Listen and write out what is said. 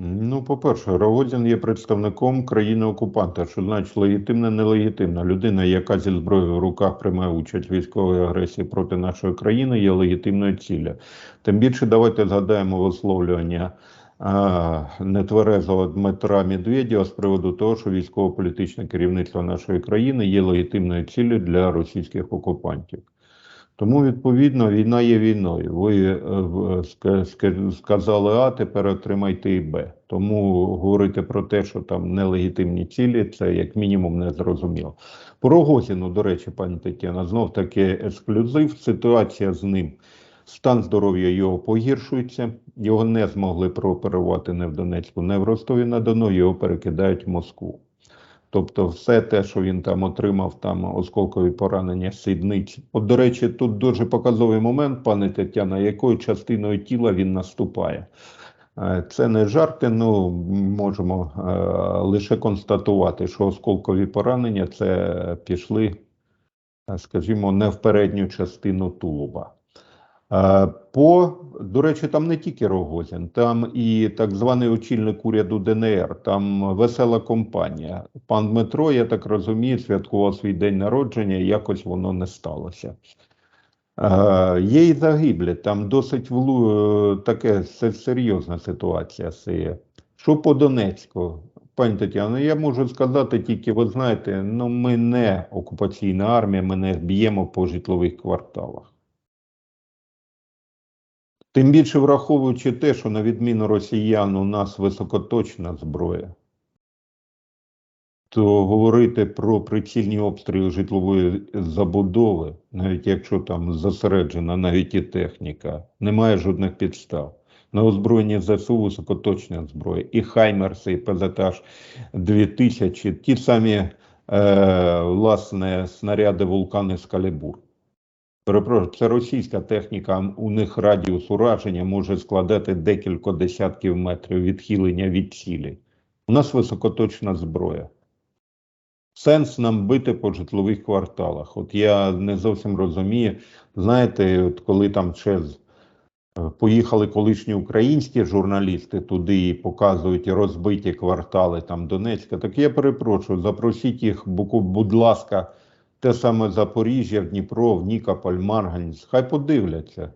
Ну, по-перше, Рогозін є представником країни-окупанта, що значить легітимна, нелегітимна. Людина, яка зі зброєю в руках приймає участь в військовій агресії проти нашої країни, є легітимною ціллю. Тим більше давайте згадаємо висловлювання а, нетверезого Дмитра Медведєва з приводу того, що військово-політичне керівництво нашої країни є легітимною ціллю для російських окупантів. Тому, відповідно, війна є війною. Ви е, ска- сказали А, тепер отримайте і Б. Тому говорити про те, що там нелегітимні цілі, це як мінімум не зрозуміло. По Рогозіну, до речі, пані Тетяна, знов таки ексклюзив. Ситуація з ним. Стан здоров'я його погіршується. Його не змогли прооперувати не в Донецьку, не в Ростові на Дону. Його перекидають в Москву. Тобто, все те, що він там отримав, там осколкові поранення сідниць. От, до речі, тут дуже показовий момент, пане Тетяна, якою частиною тіла він наступає. Е, Це не жарти, ну можемо е, лише констатувати, що осколкові поранення це пішли, е, скажімо, не в передню частину тулуба. Е, По, до речі, там не тільки Рогозін, там і так званий очільник уряду ДНР, там весела компанія. Пан Дмитро, я так розумію, святкував свій день народження, і якось воно не сталося. Е, Є і загиблі, там досить влу... е, таке серйозна ситуація стає. Що по Донецьку? Пані Тетяно, я можу сказати тільки, ви знаєте, ну ми не окупаційна армія, ми не б'ємо по житлових кварталах. Тим більше враховуючи те, що на відміну росіян у нас високоточна зброя, то говорити про прицільні обстріли житлової забудови, навіть якщо там зосереджена навіть і техніка, немає жодних підстав. На озброєнні ЗСУ високоточна зброя, і Хаймерси, і ПЗТАЖ 2000, ті самі е, власне снаряди вулкани Скалібур. Перепрошую, це російська техніка, у них радіус ураження може складати декілька десятків метрів відхилення від цілі. У нас високоточна зброя. Сенс нам бити по житлових кварталах. От я не зовсім розумію. Знаєте, от коли там ще е, поїхали колишні українські журналісти туди і показують розбиті квартали там Донецька, так я перепрошую, запросіть їх, будь ласка, те саме Запоріжжя, Дніпро, Нікополь, Марганець. Хай подивляться.